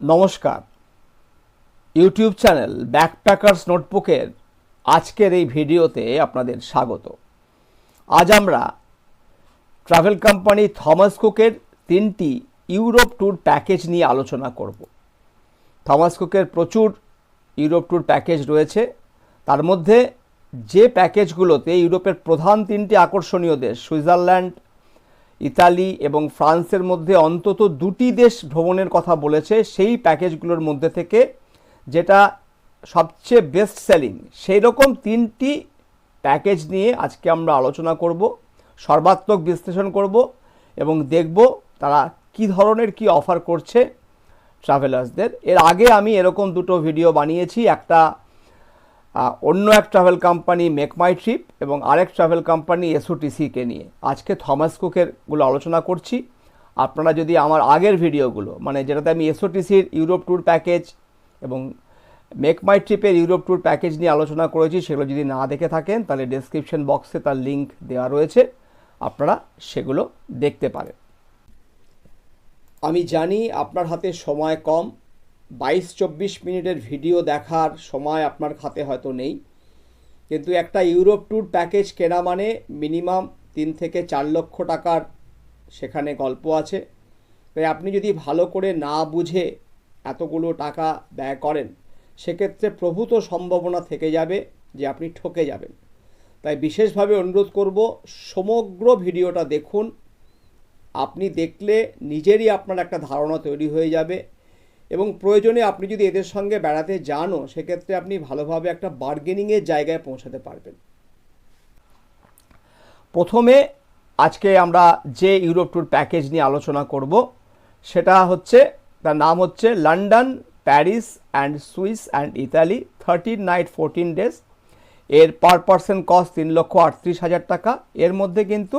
নমস্কার। YouTube channel backpackers নোটবুকের আজকের এই ভিডিওতে আপনাদের স্বাগত। আজ আমরা ট্রাভেল কোম্পানি থমাস কুকের তিনটি ইউরোপ ট্যুর প্যাকেজ নিয়ে আলোচনা করব। থমাস কুকের প্রচুর ইউরোপ ট্যুর প্যাকেজ রয়েছে। তার মধ্যে যে প্যাকেজগুলোতে ইউরোপের প্রধান তিনটি আকর্ষণীয় দেশ, সুইজারল্যান্ড ইতালি এবং ফ্রান্সের মধ্যে অন্তত দুটি দেশ ভ্রমণের কথা বলেছে, সেই প্যাকেজগুলোর মধ্যে থেকে যেটা সবচেয়ে বেস্ট সেলিং সেই রকম তিনটি প্যাকেজ নিয়ে আজকে আমরা আলোচনা করব, সর্বাত্মক বিশ্লেষণ করব এবং দেখব তারা কি ধরনের কি অফার করছে ট্রাভেলার্সদের এর আগে আমি এরকম দুটো ভিডিও বানিয়েছি, একটা অন্য এক travel company make my trip এবং আরেক ট্রাভেল কোম্পানি এসওটিসিকে নিয়ে। আজকে থমাস কুকেরগুলো আলোচনা করছি। আপনারা যদি আমার আগের ভিডিওগুলো মানে যেটাতে আমি এসওটিসির ইউরোপ ট্যুর প্যাকেজ এবং মেক মাই ট্রিপের ইউরোপ ট্যুর প্যাকেজ নিয়ে আলোচনা করেছি, সেগুলো যদি না দেখে থাকেন, তাহলে ডেসক্রিপশন বক্সে তার লিংক দেওয়া রয়েছে। আপনারা সেগুলো দেখতে পারেন। আমি জানি আপনার হাতে সময় কম বাইশ চব্বিশ মিনিটের ভিডিও দেখার সময় আপনার খাতে হয়তো নেই। কিন্তু একটা ইউরোপ ট্যুর প্যাকেজ কেনা মানে মিনিমাম তিন থেকে চার লক্ষ টাকার সেখানে গল্প আছে। তাই আপনি যদি ভালো করে না বুঝে এতগুলো টাকা ব্যয় করেন, সেক্ষেত্রে প্রভূত সম্ভাবনা থেকে যাবে যে আপনি ঠকে যাবেন। তাই বিশেষভাবে অনুরোধ করব, সমগ্র ভিডিওটা দেখুন। আপনি দেখলে নিজেরই আপনার একটা ধারণা তৈরি হয়ে যাবে। এবং প্রয়োজনে আপনি যদি এদের সঙ্গে বেড়াতে যানও, সেক্ষেত্রে আপনি ভালোভাবে একটা বার্গেনিংয়ের জায়গায় পৌঁছাতে পারবেন। প্রথমে আজকে আমরা যে ইউরোপ ট্যুর প্যাকেজ নিয়ে আলোচনা করব, সেটা হচ্ছে, তার নাম হচ্ছে London Paris and Swiss and Italy thirteen night fourteen days এর পার পার্সন কস্ট তিন লক্ষ আটত্রিশ হাজার টাকা। এর মধ্যে কিন্তু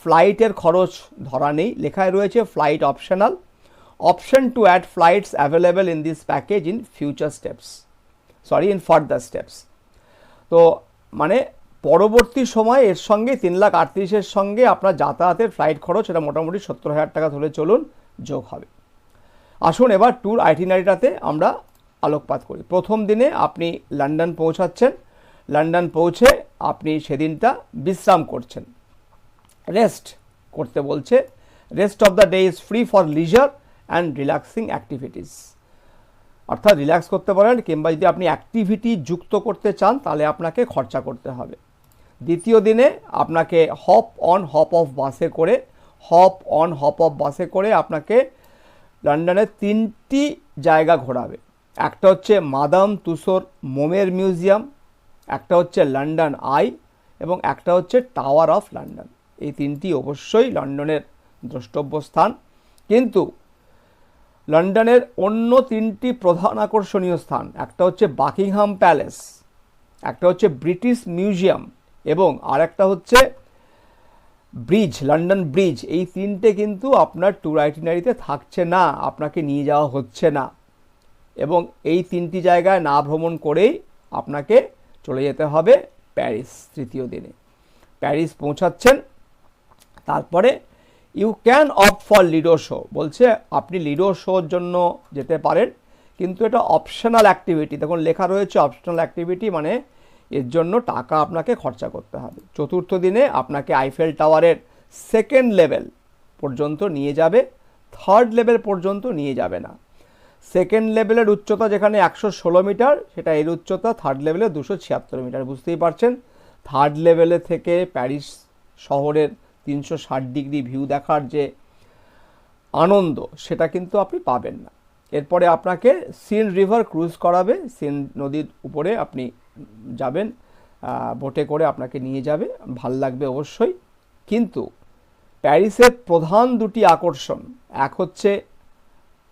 ফ্লাইটের খরচ ধরা নেই। লেখায় রয়েছে flight optional option to add flights available in this package in future steps sorry in further steps তো মানে পরবর্তী সময় এর সঙ্গে তিন লাখ আটত্রিশের সঙ্গে আপনার যাতায়াতের ফ্লাইট খরচ এটা মোটামুটি সত্তর হাজার টাকা ধরে চলুন, যোগ হবে। আসুন এবার ট্যুর আইটিনারিটাতে আমরা আলোকপাত করি। প্রথম দিনে আপনি লন্ডন পৌঁছাচ্ছেন। লন্ডন পৌঁছে আপনি সেদিনটা বিশ্রাম করছেন। রেস্ট করতে বলছে। Rest of the day is free for leisure and relaxing activities অর্থাৎ রিল্যাক্স করতে পারেন কিংবা যদি আপনি অ্যাক্টিভিটি যুক্ত করতে চান, তাহলে আপনাকে খরচা করতে হবে। দ্বিতীয় দিনে আপনাকে হপ অন হপ অফ বাসে করে হপ অন হপ অফ বাসে করে আপনাকে লন্ডনের তিনটি জায়গা ঘোরাবে। একটা হচ্ছে মাদাম তুসোর মোমের মিউজিয়াম একটা হচ্ছে লন্ডন আই এবং একটা হচ্ছে টাওয়ার অফ লন্ডন এই তিনটি অবশ্যই লন্ডনের দ্রষ্টব্য স্থান। কিন্তু লন্ডনের অন্য তিনটি প্রধান আকর্ষণীয় স্থান, একটা হচ্ছে বাকিংহাম প্যালেস, একটা হচ্ছে ব্রিটিশ মিউজিয়াম এবং আরেকটা হচ্ছে ব্রিজ, লন্ডন ব্রিজ। এই তিনটে কিন্তু আপনার ট্যুর আইটিনারিতে থাকছে না, আপনাকে নিয়ে যাওয়া হচ্ছে না। এবং এই তিনটি জায়গায় না ভ্রমণ করেই আপনাকে চলে যেতে হবে প্যারিস তৃতীয় দিনে। প্যারিস পৌঁছাচ্ছেন, তারপরে you can opt for Lido show বলছে, আপনি লিডো শোর জন্য যেতে পারেন, কিন্তু এটা অপশনাল অ্যাক্টিভিটি দেখুন, লেখা রয়েছে অপশনাল অ্যাক্টিভিটি মানে এর জন্য টাকা আপনাকে খরচা করতে হবে। চতুর্থ দিনে আপনাকে আইফেল টাওয়ারের সেকেন্ড লেভেল পর্যন্ত নিয়ে যাবে থার্ড লেভেল পর্যন্ত নিয়ে যাবে না। সেকেন্ড লেভেলের উচ্চতা যেখানে একশো ষোলো মিটার, সেটা এর উচ্চতা থার্ড লেভেলে দুশো ছিয়াত্তর মিটার। বুঝতেই পারছেন? থার্ড লেভেলে থেকে প্যারিস শহরের তিনশো ষাট ডিগ্রি ভিউ দেখার যে আনন্দ, সেটা কিন্তু আপনি পাবেন না। এরপরে আপনাকে সিন রিভার ক্রুজ করাবে সিন নদীর উপরে আপনি যাবেন বোটে করে আপনাকে নিয়ে যাবে, ভালো লাগবে অবশ্যই। কিন্তু প্যারিসের প্রধান দুটি আকর্ষণ, এক হচ্ছে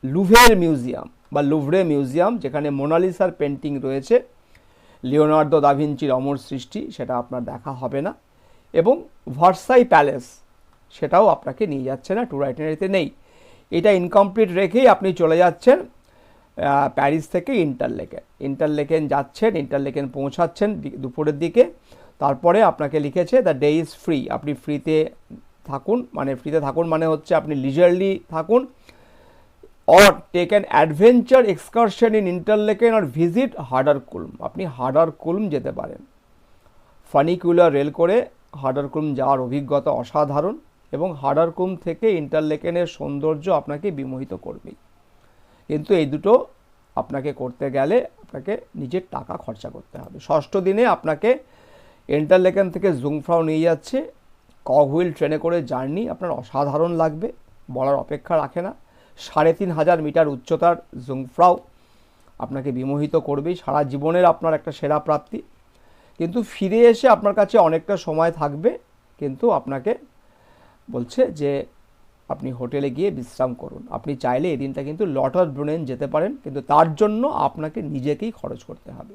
লুভের মিউজিয়াম বা লুভরে মিউজিয়াম, যেখানে মোনালিসার পেন্টিং রয়েছে। লিওনার্দো দাভিঞ্চির অমর সৃষ্টি, সেটা আপনার দেখা হবে না। এবং ভার্সাই প্যালেস সেটাও আপনাকে নিয়ে যাচ্ছে না ট্যুর আইটিনারিতে নেই। এটা ইনকমপ্লিট রেখেই আপনি চলে যাচ্ছেন প্যারিস থেকে ইন্টারলেকেন ইন্টারলেকেন যাচ্ছেন ইন্টারলেকেন পৌঁছাচ্ছেন দুপুরের দিকে। তারপরে আপনাকে লিখেছে দ্য ডে ইজ ফ্রি আপনি ফ্রিতে থাকুন মানে ফ্রিতে থাকুন মানে হচ্ছে আপনি লিজারলি থাকুন। Or take an adventure excursion in Interlaken R visit Harder Kulm আপনি হার্ডার কুলম যেতে পারেন। ফানিকুলার রেল করে হার্ডার কুলম যাওয়ার অভিজ্ঞতা অসাধারণ এবং হার্ডার কুলম থেকে ইন্টারলেকেনের সৌন্দর্য আপনাকে বিমোহিত করবেই কিন্তু এই দুটো আপনাকে করতে গেলে আপনাকে নিজের টাকা খরচা করতে হবে। ষষ্ঠ দিনে আপনাকে ইন্টারলেকেন থেকে জুংফ্রাও নিয়ে যাচ্ছে। কগহুইল ট্রেনে করে জার্নি আপনার অসাধারণ লাগবে, বলার অপেক্ষা রাখে না। সাড়ে তিন হাজার মিটার উচ্চতার জুংফ্রাও আপনাকে বিমোহিত করবেই সারা জীবনের আপনার একটা সেরা প্রাপ্তি। কিন্তু ফিরে এসে আপনার কাছে অনেকটা সময় থাকবে, কিন্তু আপনাকে বলছে যে আপনি হোটেলে গিয়ে বিশ্রাম করুন। আপনি চাইলে এই দিনটা কিন্তু লটার ব্রুনেন যেতে পারেন, কিন্তু তার জন্য আপনাকে নিজেকেই খরচ করতে হবে।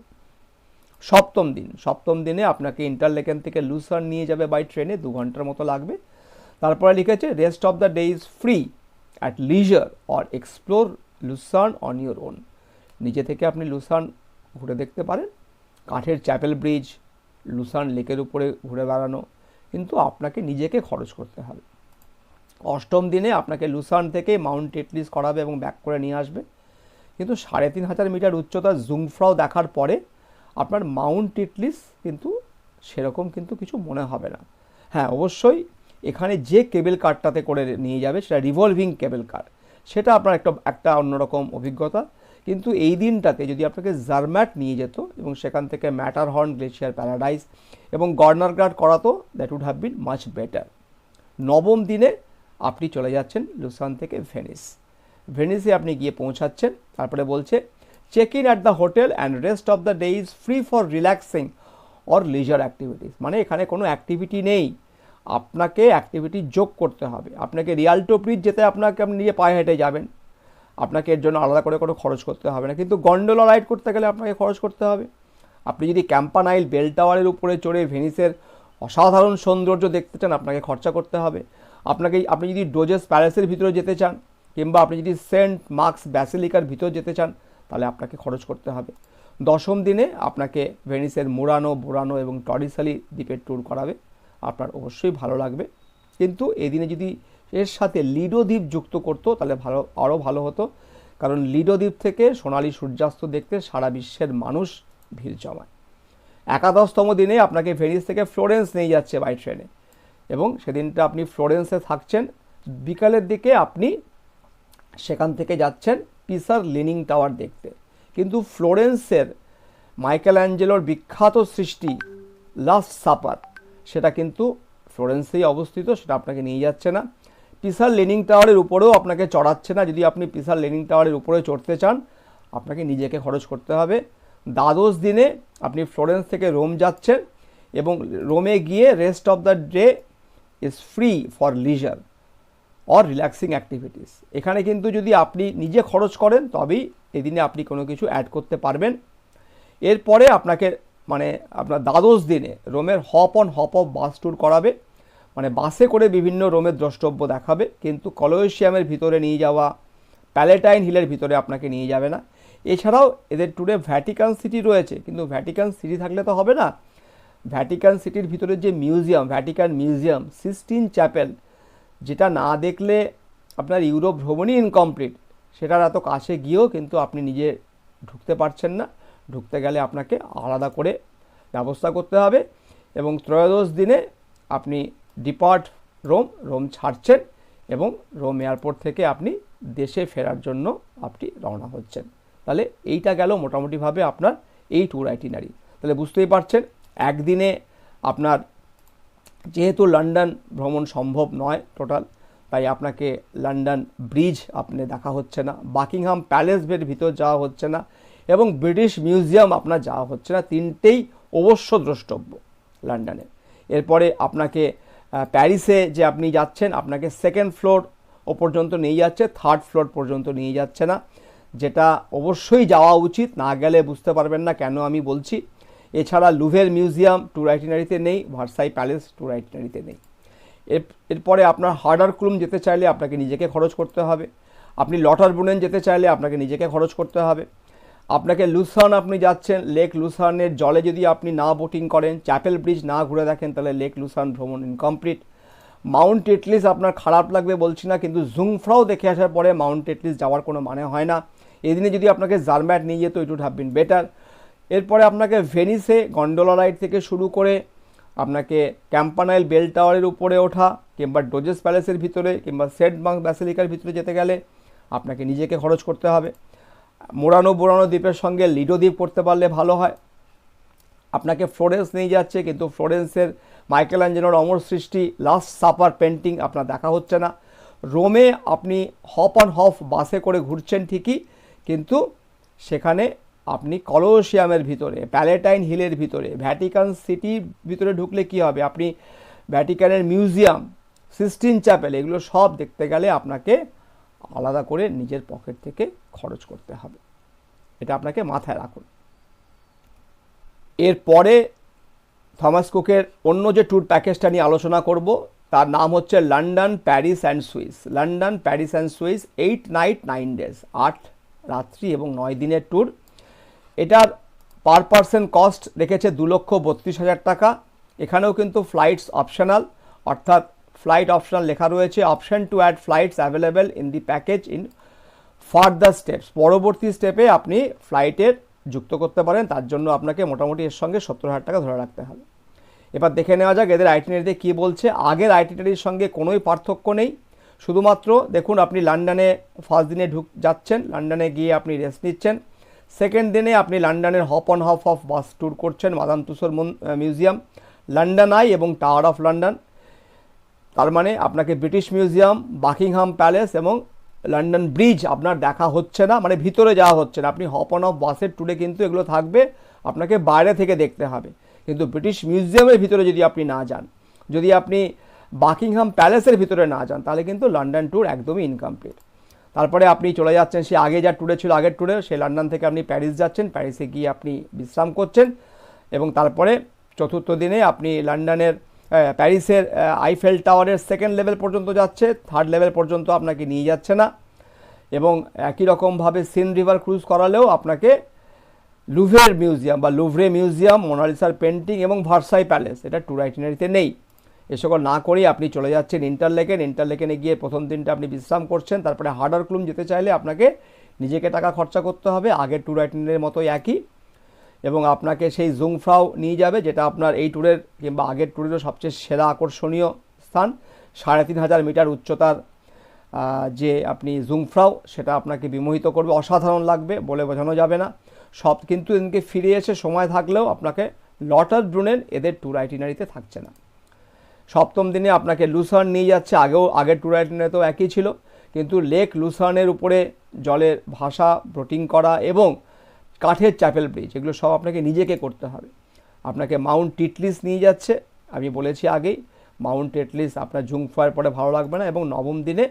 সপ্তম দিন, সপ্তম দিনে আপনাকে ইন্টারলেকেন থেকে লুসার্ন নিয়ে যাবে বাই ট্রেনে দু ঘণ্টার মতো লাগবে। তারপরে লিখেছে rest of the day is free at leisure or explore Lucerne on your own নিজে থেকে আপনি লুসার্ন ঘুরে দেখতে পারেন। কাঠের চ্যাপেল ব্রিজ, লুসান লেকের উপরে ঘুরে বেড়ানো, কিন্তু আপনাকে নিজেকে খরচ করতে হবে। অষ্টম দিনে আপনাকে লুসান থেকে মাউন্ট টেটলিস করাবে এবং ব্যাক করে নিয়ে আসবে। কিন্তু সাড়ে তিন হাজার মিটার উচ্চতার জুংফ্রাও দেখার পরে আপনার মাউন্ট টিটলিস কিন্তু সেরকম কিন্তু কিছু মনে হবে না। হ্যাঁ অবশ্যই এখানে যে কেবল কারটাতে করে নিয়ে যাবে সেটা রিভলভিং কেবল কার। সেটা আপনার একটা একটা অন্যরকম অভিজ্ঞতা। কিন্তু এই দিনটাতে যদি আপনাকে জারম্যাট নিয়ে যেত এবং সেখান থেকে ম্যাটার হর্ন গ্লেশিয়ার প্যারাডাইস এবং গর্নার গার্ড করাতো that would have been much better নবম দিনে আপনি চলে যাচ্ছেন লুসান থেকে ভেনিস। ভেনিসে আপনি গিয়ে পৌঁছাচ্ছেন, তারপরে বলছে check in at the hotel and rest of the day is free for relaxing or leisure activities মানে এখানে কোনো অ্যাক্টিভিটি নেই। আপনাকে অ্যাক্টিভিটি যোগ করতে হবে। আপনাকে রিয়ালটো ব্রিজ যেতে আপনাকে আপনি নিজে পায়ে হেঁটে যাবেন। আপনাকে এর জন্য আলাদা করে কোনো খরচ করতে হবে না। কিন্তু গন্ডোলা রাইড করতে গেলে আপনাকে খরচ করতে হবে। আপনি যদি ক্যাম্পানাইল বেল টাওয়ারের উপরে চড়ে ভেনিসের অসাধারণ সৌন্দর্য দেখতে চান, আপনাকে খরচা করতে হবে। আপনাকে, আপনি যদি ডোজেস প্যালেসের ভিতরে যেতে চান, কিংবা আপনি যদি সেন্ট মার্কস ব্যাসিলিকার ভিতর যেতে চান, তাহলে আপনাকে খরচ করতে হবে। দশম দিনে আপনাকে ভেনিসের মোরানো বোরানো এবং টরিসালি দ্বীপের ট্যুর করাবে। আপনার অবশ্যই ভালো লাগবে। কিন্তু এদিনে যদি এর সাথে লিডো দ্বীপ যুক্ত করতো, তাহলে ভালো, আরও ভালো হতো। কারণ লিডো দ্বীপ থেকে সোনালি সূর্যাস্ত দেখতে সারা বিশ্বের মানুষ ভিড় জমায়। একাদশতম দিনে আপনাকে ভেনিস থেকে ফ্লোরেন্স নিয়ে যাচ্ছে বাই ট্রেনে এবং সেদিনটা আপনি ফ্লোরেন্সে থাকছেন, বিকালের দিকে আপনি সেখান থেকে যাচ্ছেন পিসার লিনিং টাওয়ার দেখতে। কিন্তু ফ্লোরেন্সের মাইকেল অ্যাঞ্জেলোর বিখ্যাত সৃষ্টি লাস্ট সাপার, সেটা কিন্তু ফ্লোরেন্সেই অবস্থিত, সেটা আপনাকে নিয়ে যাচ্ছে না। পিসার লেনিং টাওয়ারের উপরেও আপনাকে চড়াচ্ছে না। যদি আপনি পিসার লেনিং টাওয়ারের উপরে চড়তে চান, আপনাকে নিজেকে খরচ করতে হবে। দ্বাদশ দিনে আপনি ফ্লোরেন্স থেকে রোম যাচ্ছেন এবং রোমে গিয়ে rest of the day is free for leisure or relaxing activities এখানে কিন্তু যদি আপনি নিজে খরচ করেন, তবেই এদিনে আপনি কোনো কিছু অ্যাড করতে পারবেন। এরপরে আপনাকে মানে আপনার দ্বাদশ দিনে রোমের hop on hop off bus tour করাবে। মানে বাসে করে বিভিন্ন রোমের দ্রষ্টব্য দেখাবে, কিন্তু কলোয়েশিয়ামের ভিতরে নিয়ে যাওয়া, প্যালেটাইন হিলের ভিতরে আপনাকে নিয়ে যাবে না। এছাড়াও এদের ট্যুরে ভ্যাটিকান সিটি রয়েছে, কিন্তু ভ্যাটিকান সিটি থাকলে তো হবে না। ভ্যাটিকান সিটির ভিতরে যে museum Vatican museum Sistine Chapel যেটা না দেখলে আপনার ইউরোপ ভ্রমণই ইনকমপ্লিট সেটার এত কাছে গিয়েও কিন্তু আপনি নিজে ঢুকতে পারছেন না। ঢুকতে গেলে আপনাকে আলাদা করে ব্যবস্থা করতে হবে এবং ত্রয়োদশ দিনে আপনি ডিপার্ট রোম রোম ছাড়ছেন এবং রোম এয়ারপোর্ট থেকে আপনি দেশে ফেরার জন্য আপনি রওনা হচ্ছেন। তাহলে এইটা গেল মোটামুটিভাবে আপনার এই ট্যুর আইটিনারি তাহলে বুঝতেই পারছেন, একদিনে আপনার যেহেতু লন্ডন ভ্রমণ সম্ভব নয় টোটাল তাই আপনাকে লন্ডন ব্রিজ আপনি দেখা হচ্ছে না বাকিংহাম প্যালেস বের ভিতর যাওয়া হচ্ছে না এবং ব্রিটিশ মিউজিয়াম আপনার যাওয়া হচ্ছে না। তিনটেই অবশ্য দ্রষ্টব্য লন্ডনে এরপরে আপনাকে প্যারিসে যে আপনি যাচ্ছেন, আপনাকে সেকেন্ড ফ্লোর ও পর্যন্ত নিয়ে যাচ্ছে থার্ড ফ্লোর পর্যন্ত নিয়ে যাচ্ছে না। যেটা অবশ্যই যাওয়া উচিত, না গেলে বুঝতে পারবেন না কেন আমি বলছি। এছাড়া লুভের মিউজিয়াম ট্যুর আইটিনারিতে নেই ভার্সাই প্যালেস ট্যুর আইটিনারিতে নেই। এর, এরপরে আপনার হার্ডার ক্লুম যেতে চাইলে আপনাকে নিজেকে খরচ করতে হবে। আপনি লটার বুনেন যেতে চাইলে আপনাকে নিজেকে খরচ করতে হবে। আপনাকে লুসার্ন আপনি যাচ্ছেন, লেক লুসার্নের জলে যদি আপনি না বোটিং করেন, চ্যাপেল ব্রিজ না ঘুরে দেখেন, তাহলে লেক লুসার্ন ভ্রমণ ইনকমপ্লিট মাউন্ট টেটলিস আপনার খারাপ লাগবে বলছি না, কিন্তু জুংফ্রাও দেখে আসার পরে মাউন্ট টেটলিস যাওয়ার কোনো মানে হয় না। এদিনে যদি আপনাকে জার্ম্যাট নিয়ে যেত it would have been better এরপরে আপনাকে ভেনিসে গন্ডোলা রাইড থেকে শুরু করে আপনাকে ক্যাম্পানাইল বেল টাওয়ারের উপরে ওঠা, কিংবা ডোজেস প্যালেসের ভিতরে, কিংবা সেন্ট বাং ব্যাসিলিকার ভিতরে যেতে গেলে আপনাকে নিজেকে খরচ করতে হবে। মোড়ানো বোড়ানো দ্বীপের সঙ্গে লিডো দ্বীপ করতে পারলে ভালো হয়। আপনাকে ফ্লোরেন্স নিয়ে যাচ্ছে, কিন্তু ফ্লোরেন্সের মাইকেল অ্যাঞ্জেলোর অমর সৃষ্টি লাস্ট সাপার পেন্টিং আপনার দেখা হচ্ছে না। রোমে আপনি হপ অন হফ বাসে করে ঘুরছেন ঠিকই, কিন্তু সেখানে আপনি কলোসিয়ামের ভিতরে, প্যালেটাইন হিলের ভিতরে, ভ্যাটিকান সিটির ভিতরে ঢুকলে কি হবে? আপনি ভ্যাটিকানের মিউজিয়াম, সিস্টিন চ্যাপেল, এগুলো সব দেখতে গেলে আপনাকে আলাদা করে নিজের পকেট থেকে খরচ করতে হবে। এটা আপনাকে মাথায় রাখুন। এরপরে থমাস কুকের অন্য যে ট্যুর প্যাকেজটা নিয়ে আলোচনা করব, তার নাম হচ্ছে London, Paris and Swiss. London, Paris and Swiss, eight night, nine days, আট রাত্রি এবং নয় দিনের ট্যুর। এটার পার পার্সন কস্ট রেখেছে দু লক্ষ বত্রিশ হাজার টাকা। এখানেও কিন্তু ফ্লাইটস অপশনাল, অর্থাৎ ফ্লাইট অপশনাল লেখা রয়েছে, option to add flights available in the package in further steps পরবর্তী স্টেপে আপনি ফ্লাইটের যুক্ত করতে পারেন। তার জন্য আপনাকে মোটামুটি এর সঙ্গে সত্তর হাজার টাকা ধরে রাখতে হবে। এবার দেখে নেওয়া যাক এদের আইটিনারিতে কী বলছে। আগের আইটিনারির সঙ্গে কোনোই পার্থক্য নেই। শুধুমাত্র দেখুন আপনি লন্ডনে ফার্স্ট দিনে ঢুক, যাচ্ছেন। লন্ডনে গিয়ে আপনি রেস্ট নিচ্ছেন। সেকেন্ড দিনে আপনি লন্ডনের hop on hop off bus tour করছেন Madame Tussauds museum London Eye এবং টাওয়ার অফ লন্ডন তার মানে আপনাকে ব্রিটিশ মিউজিয়াম বাকিংহাম প্যালেস এবং লন্ডন ব্রিজ আপনার দেখা হচ্ছে না মানে ভিতরে যাওয়া হচ্ছে না। আপনি হপ অন অফ বাসের ট্যুরে কিন্তু এগুলো থাকবে, আপনাকে বাইরে থেকে দেখতে হবে। কিন্তু ব্রিটিশ মিউজিয়ামের ভিতরে যদি আপনি না যান, যদি আপনি বাকিংহাম প্যালেসের ভিতরে না যান, তাহলে কিন্তু লন্ডন ট্যুর একদমই ইনকমপ্লিট তারপরে আপনি চলে যাচ্ছেন, সে আগে যা ট্যুরে ছিল, আগের ট্যুরে সে লন্ডন থেকে আপনি প্যারিস যাচ্ছেন প্যারিসে গিয়ে আপনি বিশ্রাম করছেন এবং তারপরে চতুর্থ দিনে আপনি লন্ডনের প্যারিসের আইফেল টাওয়ারের সেকেন্ড লেভেল পর্যন্ত যাচ্ছে থার্ড লেভেল পর্যন্ত আপনাকে নিয়ে যাচ্ছে না। এবং একই রকমভাবে সিন রিভার ক্রুজ করালেও আপনাকে লুভের মিউজিয়াম বা লুভরে মিউজিয়াম মোনালিসার পেন্টিং এবং ভার্সাই প্যালেস এটা ট্যুর আইটিনারিতে নেই। এ সকল না করেই আপনি চলে যাচ্ছেন ইন্টারলেকেন ইন্টারলেকেনে গিয়ে প্রথম দিনটা আপনি বিশ্রাম করছেন, তারপরে হার্ডার ক্লুম যেতে চাইলে আপনাকে নিজেকে টাকা খরচা করতে হবে আগের ট্যুর আইটিনারির মতোই একই। এবং আপনাকে সেই জুংফ্রাও নিয়ে যাবে, যেটা আপনার এই ট্যুরের কিংবা আগের ট্যুরেরও সবচেয়ে সেরা আকর্ষণীয় স্থান। সাড়ে তিন হাজার মিটার উচ্চতার যে আপনি জুংফ্রাও, সেটা আপনাকে বিমোহিত করবে। অসাধারণ লাগবে বলে বোঝানো যাবে না। সব কিন্তু এদিনকে ফিরে এসে সময় থাকলেও আপনাকে লটার ব্রুনেন এদের ট্যুর আইটিনারিতে থাকছে না। সপ্তম দিনে আপনাকে লুসার্ন নিয়ে যাচ্ছে, আগেও আগের ট্যুর আইটিনারিতেও একই ছিল। কিন্তু লেক লুসার্নের উপরে জলের ভাষা বোটিং করা এবং কাঠের চ্যাপেল ব্রিজ, এগুলো সব আপনাকে নিজেকে করতে হবে। আপনাকে মাউন্ট টিটলিস নিয়ে যাচ্ছে, আমি বলেছি আগেই, মাউন্ট টিটলিস আপনার জুংফার পরে ভালো লাগবে না এবং নবম দিনে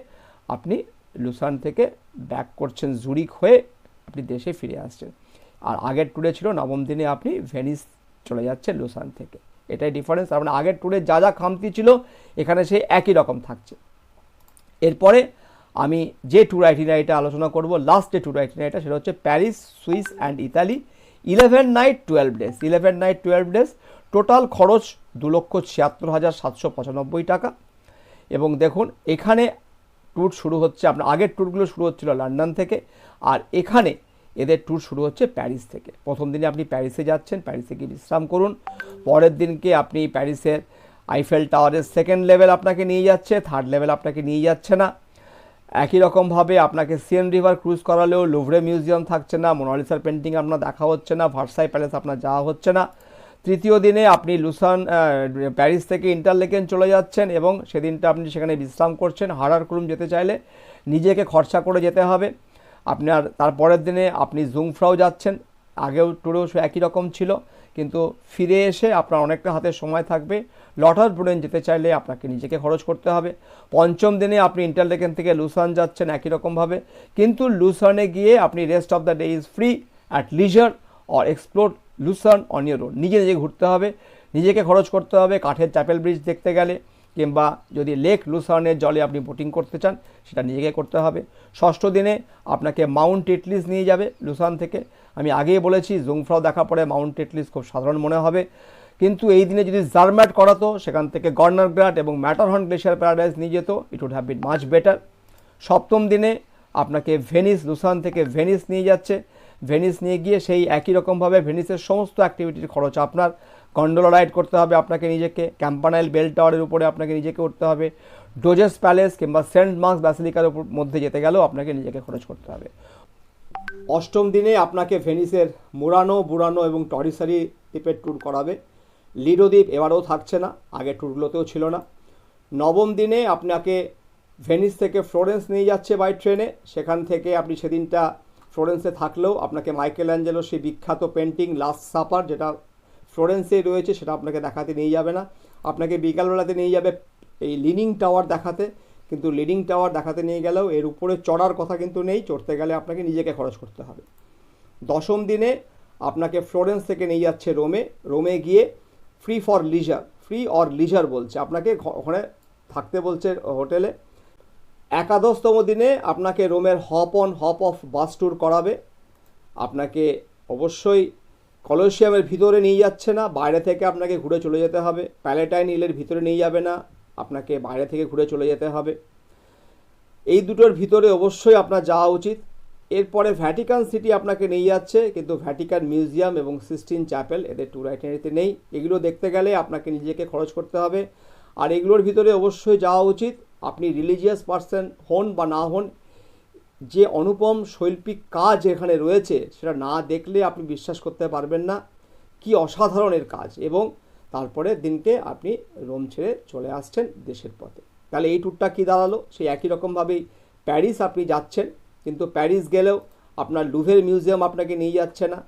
আপনি লুসান থেকে ব্যাক করছেন জুরিক হয়ে আপনি দেশে ফিরে আসছেন। আর আগের ট্যুরে ছিল, নবম দিনে আপনি ভেনিস চলে যাচ্ছেন লুসান থেকে। এটাই ডিফারেন্স আপনার আগের ট্যুরে যা যা খামতি ছিল, এখানে সেই একই রকম থাকছে। এরপরে আমি যে ট্যুর আইটিনারিটা আলোচনা করব লাস্ট যে ট্যুর আইটিনারিটা সেটা হচ্ছে Paris Swiss and Italy eleven night twelve days eleven night twelve days total খরচ দু লক্ষ ছিয়াত্তর হাজার সাতশো পঁচানব্বই টাকা। এবং দেখুন, এখানে ট্যুর শুরু হচ্ছে, আপনার আগের ট্যুরগুলো শুরু হচ্ছিল লন্ডন থেকে, আর এখানে এদের ট্যুর শুরু হচ্ছে প্যারিস থেকে। প্রথম দিনে আপনি প্যারিসে যাচ্ছেন প্যারিসে গিয়ে বিশ্রাম করুন। পরের দিনকে আপনি প্যারিসের আইফেল টাওয়ারের সেকেন্ড লেভেল আপনাকে নিয়ে যাচ্ছে থার্ড লেভেল আপনাকে নিয়ে যাচ্ছে না। একই রকমভাবে আপনাকে সিএন রিভার ক্রুজ করালেও লুভরে মিউজিয়াম থাকছে না মোনালিসার পেন্টিং আপনার দেখা হচ্ছে না ভার্সাই প্যালেস আপনার যাওয়া হচ্ছে না। তৃতীয় দিনে আপনি লুসান প্যারিস থেকে ইন্টারলেকেন চলে যাচ্ছেন এবং সেদিনটা আপনি সেখানে বিশ্রাম করছেন হারার ক্রুম যেতে চাইলে নিজেকে খরচা করে যেতে হবে। আপনার তারপরের দিনে আপনি জুংফ্রাও যাচ্ছেন, আগেও ট্যুরেও একই রকম ছিল। কিন্তু ফিরে এসে আপনার অনেকটা হাতে সময় থাকবে। লটার ব্রুডেন যেতে চাইলে আপনাকে নিজেকে খরচ করতে হবে। পঞ্চম দিনে আপনি ইন্টারলেকেন থেকে লুসান যাচ্ছেন একই রকমভাবে কিন্তু লুসানে গিয়ে আপনি rest of the day is free at leisure or explore Lausanne on your road নিজে নিজে ঘুরতে হবে, নিজেকে খরচ করতে হবে, কাঠের চ্যাপেল ব্রিজ দেখতে গেলে, কিংবা যদি লেক লুসার্নের জলে আপনি বোটিং করতে চান, সেটা নিজেকে করতে হবে। ষষ্ঠ দিনে আপনাকে মাউন্ট ইটলিস নিয়ে যাবে লুসান থেকে। আমি আগেই বলেছি, জুংফ্রাও দেখার পরে মাউন্ট টেটলিস খুব সাধারণ মনে হবে। কিন্তু এই দিনে যদি জার্ম্যাট করাতো, সেখান থেকে গর্নার গ্রাট এবং ম্যাটারহন গ্লেশিয়ার প্যারাডাইস নিয়ে যেত it would have been much better সপ্তম দিনে আপনাকে ভেনিস, লুসান থেকে ভেনিস নিয়ে যাচ্ছে। ভেনিস নিয়ে গিয়ে সেই একই রকমভাবে ভেনিসের সমস্ত অ্যাক্টিভিটির খরচ আপনার। গন্ডোলা রাইড করতে হবে আপনাকে নিজেকে ক্যাম্পানাইল বেল টাওয়ারের উপরে আপনাকে নিজেকে উঠতে হবে। ডোজেস প্যালেস কিংবা সেন্ট মার্কস ব্যাসিলিকার উপর মধ্যে যেতে গেলেও আপনাকে নিজেকে খরচ করতে হবে। অষ্টম দিনে আপনাকে ভেনিসের মুরানো, বুরানো এবং টরিসারি দ্বীপের ট্যুর করাবে। লিডো দ্বীপ এবারেও থাকছে না আগে ট্যুরগুলোতেও ছিল না। নবম দিনে আপনাকে ভেনিস থেকে ফ্লোরেন্স নিয়ে যাচ্ছে বাই ট্রেনে সেখান থেকে আপনি সেদিনটা ফ্লোরেন্সে থাকলেও আপনাকে মাইকেল অ্যাঞ্জেলো সেই বিখ্যাত পেন্টিং লাস্ট সাপার যেটা ফ্লোরেন্সে রয়েছে সেটা আপনাকে দেখাতে নিয়ে যাবে না। আপনাকে বিকালবেলাতে নিয়ে যাবে এই লিনিং টাওয়ার দেখাতে। কিন্তু লিডিং টাওয়ার দেখাতে নিয়ে গেলেও এর উপরে চড়ার কথা কিন্তু নেই, চড়তে গেলে আপনাকে নিজেকে খরচ করতে হবে। দশম দিনে আপনাকে ফ্লোরেন্স থেকে নিয়ে যাচ্ছে রোমে রোমে গিয়ে free for leisure free or leisure বলছে। আপনাকে ওখানে থাকতে বলছে হোটেলে। একাদশতম দিনে আপনাকে রোমের hop on hop off bus tour করাবে। আপনাকে অবশ্যই কলোসিয়ামের ভিতরে নিয়ে যাচ্ছে না, বাইরে থেকে আপনাকে ঘুরে চলে যেতে হবে। প্যালেটাইন ইলের ভিতরে নিয়ে যাবে না। আপনাকে বাইরে থেকে ঘুরে চলে যেতে হবে। এই দুটোর ভিতরে অবশ্যই আপনার যাওয়া উচিত। এরপরে ভ্যাটিকান সিটি আপনাকে নিয়ে যাচ্ছে, কিন্তু ভ্যাটিকান মিউজিয়াম এবং সিস্টিন চ্যাপেল এদের ট্যুর আইটেনারিতে নেই। এগুলো দেখতে গেলে আপনাকে নিজেকে খরচ করতে হবে। আর এগুলোর ভিতরে অবশ্যই যাওয়া উচিত। আপনি রিলিজিয়াস পার্সন হন বা না হন, যে অনুপম শৈল্পিক কাজ এখানে রয়েছে, সেটা না দেখলে আপনি বিশ্বাস করতে পারবেন না। কি অসাধারণের কাজ এবং তারপরে দিনকে আপনি রোম ছেড়ে চলে আসছেন দেশের পথে। তাহলে এই ট্যুরটা কী দাঁড়াল? সেই একই রকমভাবেই প্যারিস আপনি যাচ্ছেন, কিন্তু প্যারিস গেলেও আপনার লুভের মিউজিয়াম আপনাকে নিয়ে যাচ্ছে না,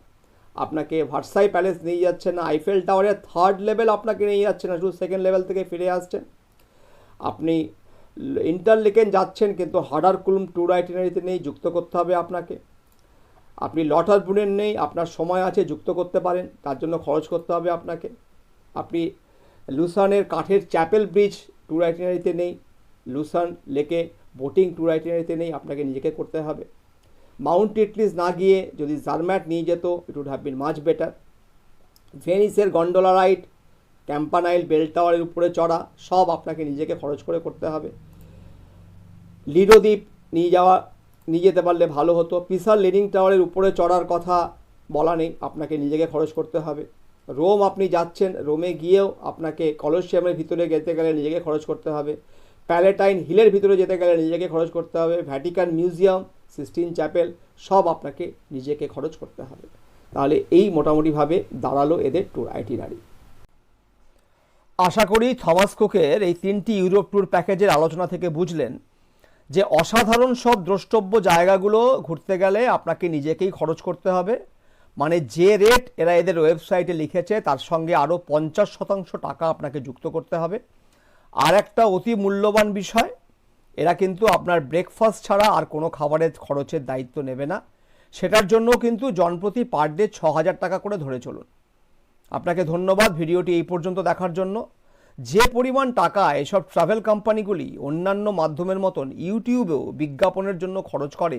আপনাকে ভার্সাই প্যালেস নিয়ে যাচ্ছে না, আইফেল টাওয়ারের থার্ড লেভেল আপনাকে নিয়ে যাচ্ছে না, শুধু সেকেন্ড লেভেল থেকে ফিরে আসছেন। আপনি ইন্টারলেকেন যাচ্ছেন, কিন্তু হাডার কুলুম ট্যুর আইটিনারিতে নেই, যুক্ত করতে হবে আপনাকে। আপনি লটার বুনের নেই, আপনার সময় আছে, যুক্ত করতে পারেন, তার জন্য খরচ করতে হবে আপনাকে। আপনি লুসানের কাঠের চ্যাপেল ব্রিজ ট্যুর আইটিনারিতে নেই, লুসান লেকে বোটিং ট্যুর আইটিনারিতে নেই, আপনাকে নিজেকে করতে হবে। মাউন্ট টিটলিস না গিয়ে যদি জার্ম্যাট নিয়ে যেত it would have been much better ভেনিসের gondola ride campanile bell টাওয়ারের উপরে চড়া, সব আপনাকে নিজেকে খরচ করে করতে হবে। লিডো দ্বীপ নিয়ে যাওয়া, নিয়ে যেতে পারলে ভালো হতো। পিসার লিডিং টাওয়ারের উপরে চড়ার কথা বলা নেই, আপনাকে নিজেকে খরচ করতে হবে। রোম আপনি যাচ্ছেন, রোমে গিয়েও আপনাকে কলসিয়ামের ভিতরে যেতে গেলে নিজেকে খরচ করতে হবে। প্যালেটাইন হিলের ভিতরে যেতে গেলে নিজেকে খরচ করতে হবে। ভ্যাটিকান মিউজিয়াম, সিস্টিন চ্যাপেল, সব আপনাকে নিজেকে খরচ করতে হবে। তাহলে এই মোটামুটিভাবে দাঁড়াল এদের ট্যুর আইটিনারি আশা করি থমাস কুকের এই তিনটি ইউরোপ ট্যুর প্যাকেজের আলোচনা থেকে বুঝলেন যে অসাধারণ সব দ্রষ্টব্য জায়গাগুলো ঘুরতে গেলে আপনাকে নিজেকেই খরচ করতে হবে। মানে যে রেট এরা এদের ওয়েবসাইটে লিখেছে, তার সঙ্গে আরও পঞ্চাশ শতাংশ টাকা আপনাকে যুক্ত করতে হবে। আর একটা অতি মূল্যবান বিষয়, এরা কিন্তু আপনার ব্রেকফাস্ট ছাড়া আর কোনো খাবারের খরচের দায়িত্ব নেবে না। সেটার জন্য কিন্তু জনপ্রতি পার ডে ছ হাজার টাকা করে ধরে চলুন। আপনাকে ধন্যবাদ, ভিডিওটি এই পর্যন্ত দেখার জন্য। যে পরিমাণ টাকা এসব ট্রাভেল কোম্পানিগুলি অন্যান্য মাধ্যমের মতন ইউটিউবেও বিজ্ঞাপনের জন্য খরচ করে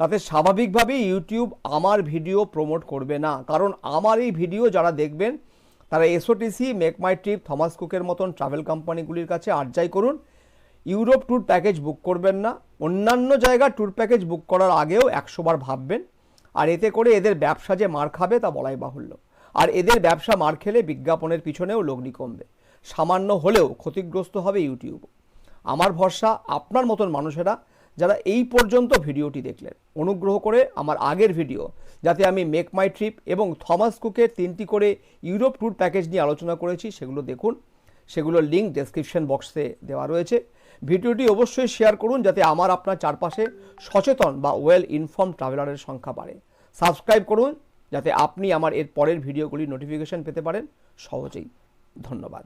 তাতে স্বাভাবিকভাবেই ইউটিউব আমার ভিডিও প্রমোট করবে না। কারণ আমার এই ভিডিও যারা দেখবেন, তারা SOTC make my trip Thomas কুকের মতন ট্রাভেল কোম্পানিগুলির কাছে আর্জাই করুন। ইউরোপ ট্যুর প্যাকেজ বুক করবেন না। অন্যান্য জায়গার ট্যুর প্যাকেজ বুক করার আগেও একশোবার ভাববেন। আর এতে করে এদের ব্যবসা যে মার খাবে তা বলাই বাহুল্য। আর এদের ব্যবসা মার খেলে বিজ্ঞাপনের পিছনেও লগ্নি কমবে। সামান্য হলেও ক্ষতিগ্রস্ত হবে ইউটিউব আমার ভরসা, আপনার মতন মানুষেরা যারা এই পর্যন্ত ভিডিওটি দেখলেন, অনুগ্রহ করে আমার আগের ভিডিও, যাতে আমি মেক মাই ট্রিপ এবং থমাস কুকের তিনটি করে ইউরোপ ট্যুর প্যাকেজ নিয়ে আলোচনা করেছি, সেগুলো দেখুন। সেগুলোর লিঙ্ক ডেসক্রিপশন বক্সে দেওয়া রয়েছে। ভিডিওটি অবশ্যই শেয়ার করুন, যাতে আমার আপনার চারপাশে সচেতন বা ওয়েল ইনফর্ম ট্রাভেলারের সংখ্যা বাড়ে। সাবস্ক্রাইব করুন, যাতে আপনি আমার এর পরের ভিডিওগুলির নোটিফিকেশন পেতে পারেন। সহজেই। ধন্যবাদ।